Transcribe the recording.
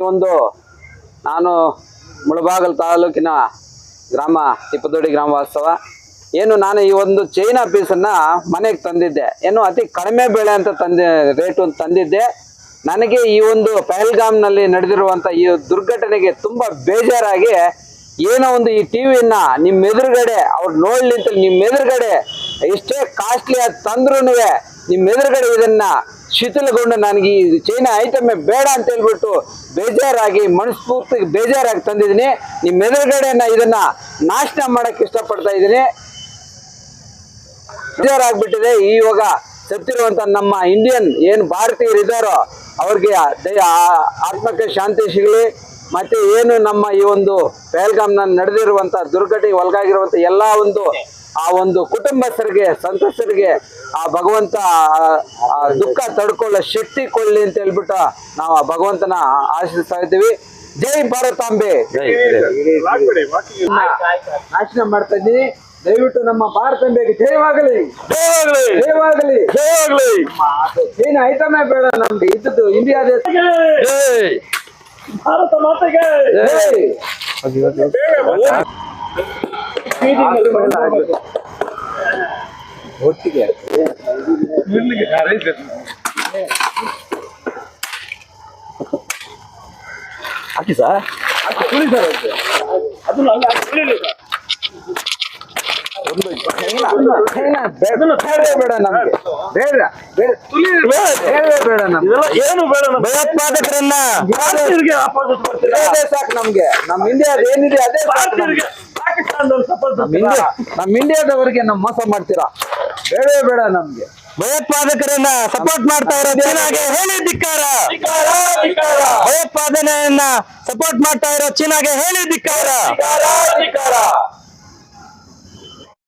ಈ ಒಂದು ನಾನು ಮುಳಬಾಗಲ್ ತಾಲೂಕಿನ ಗ್ರಾಮ ತಿಪ್ಪದೋಡಿ ಗ್ರಾಮ ವಾಸ್ತವ ಏನು ನಾನು ಈ ಒಂದು ಚೈನಾ ಪೀಸನ್ನು ಮನೆಗೆ ತಂದಿದ್ದೆ. ಏನು ಅತಿ ಕಡಿಮೆ ಬೆಳೆ ಅಂತ ತಂದೆ ರೇಟು ತಂದಿದ್ದೆ. ನನಗೆ ಈ ಒಂದು ಪಹಲ್ಗಾಮ್ನಲ್ಲಿ ನಡೆದಿರುವಂಥ ಈ ದುರ್ಘಟನೆಗೆ ತುಂಬ ಬೇಜಾರಾಗಿ ಏನೋ ಒಂದು ಈ ಟಿ ವಿನ ನಿಮ್ಮ ಎದುರುಗಡೆ, ಅವ್ರು ನೋಡ್ಲಿ ಅಂತ ನಿಮ್ಮ ಎದುರುಗಡೆ ಎಷ್ಟೇ ಕಾಸ್ಟ್ಲಿ ಅದು ತಂದ್ರೂ ನಿಮ್ಮ ಎದುರುಗಡೆ ಇದನ್ನ ಶಿಥಿಲಗೊಂಡು ನನಗೆ ಈ ಚೈನಾ ಐಟಮೇ ಬೇಡ ಅಂತ ಹೇಳ್ಬಿಟ್ಟು ಬೇಜಾರಾಗಿ ಮನಸ್ಫೂರ್ತಿ ಬೇಜಾರಾಗಿ ತಂದಿದ್ದೀನಿ. ನಿಮ್ಮ ಎದುರುಗಡೆ ಇದನ್ನು ನಾಶನ ಮಾಡೋಕ್ಕೆ ಇಷ್ಟಪಡ್ತಾ ಇದ್ದೀನಿ. ಬೇಜಾರಾಗ್ಬಿಟ್ಟಿದೆ. ಇವಾಗ ಸತ್ತಿರುವಂಥ ನಮ್ಮ ಇಂಡಿಯನ್ ಏನು ಭಾರತೀಯರಿದ್ದಾರೋ ಅವ್ರಿಗೆ ದಯ ಆತ್ಮಕ್ಕೆ ಶಾಂತಿ ಸಿಗಲಿ. ಮತ್ತೆ ಏನು ನಮ್ಮ ಈ ಒಂದು ಪೆಹಲ್ಗಾಮ್ನ ನಡೆದಿರುವಂಥ ದುರ್ಘಟನೆ ಒಳಗಾಗಿರುವಂಥ ಎಲ್ಲ ಒಂದು ಆ ಒಂದು ಕುಟುಂಬಸ್ಥರಿಗೆ ಸಂತಸ್ಥರಿಗೆ ಆ ಭಗವಂತ ದುಃಖ ತಡ್ಕೊಳ್ಳೋ ಶಕ್ತಿ ಕೊಡ್ಲಿ ಅಂತ ಹೇಳ್ಬಿಟ್ಟು ನಾವು ಆ ಭಗವಂತನ ಆಶಿಸ್ತಾ ಇದ್ದೀವಿ. ಜೈ ಭಾರತಾಂಬೆ. ನಾಶನ ಮಾಡ್ತಾ ಇದ್ದೀನಿ ದಯವಿಟ್ಟು ನಮ್ಮ ಭಾರತಾಂಬೆಗೆ ಜಯವಾಗಲಿ ಜಯವಾಗಲಿ ಏನು ಐಟಮೇ ಬೇಡ ನಮ್ಗೆ. ಇದ್ದದ್ದು ಇಂಡಿಯಾ ದೇಶ. ಭಾರತ ಮಾತೆಗೆ. ಜೈ. ಒಟ್ಟಿಗೆ ಹಾಕಿ ಸರ್ ಅದನ್ನ ಅಲ್ಲ ತುಳಿಲಿ ಸರ್. ಬೇಡ ಬೇಡ ನಮ್ಗೆ ಬೇಡ ಬೇಡ ಬೇಡವೇ ಬೇಡ ನಮ್ಗೆ ಇದೆಲ್ಲ ಏನು ಬೇಡ ನಮ್ಗೆ. ಭಯೋತ್ಪಾದಕರನ್ನ ಭಾರತೀಯರಿಗೆ ಆಪೋಸಿಟ್ ಮಾಡ್ತೀರಾ ಅದೇ ಸಾಕು ನಮ್ಗೆ ನಮ್ಮ ಇಂಡಿಯಾದ ಏನಿದೆ ಅದೇ ನಮ್ಮ ಇಂಡಿಯಾದವರಿಗೆ ನಮ್ ಮೋಸ ಮಾಡ್ತೀರಾ? ಬೇಡವೇ ಬೇಡ ನಮ್ಗೆ. ಭಯೋತ್ಪಾದಕರನ್ನ ಸಪೋರ್ಟ್ ಮಾಡ್ತಾ ಇರೋ ಚೀನಾಗೆ ಹೇಳಿ ಧಿಕ್ಕಾರ. ಭಯೋತ್ಪಾದನೆಯನ್ನ ಸಪೋರ್ಟ್ ಮಾಡ್ತಾ ಇರೋ ಚೀನಾಗೆ ಹೇಳಿ ಧಿಕ್ಕಾರ.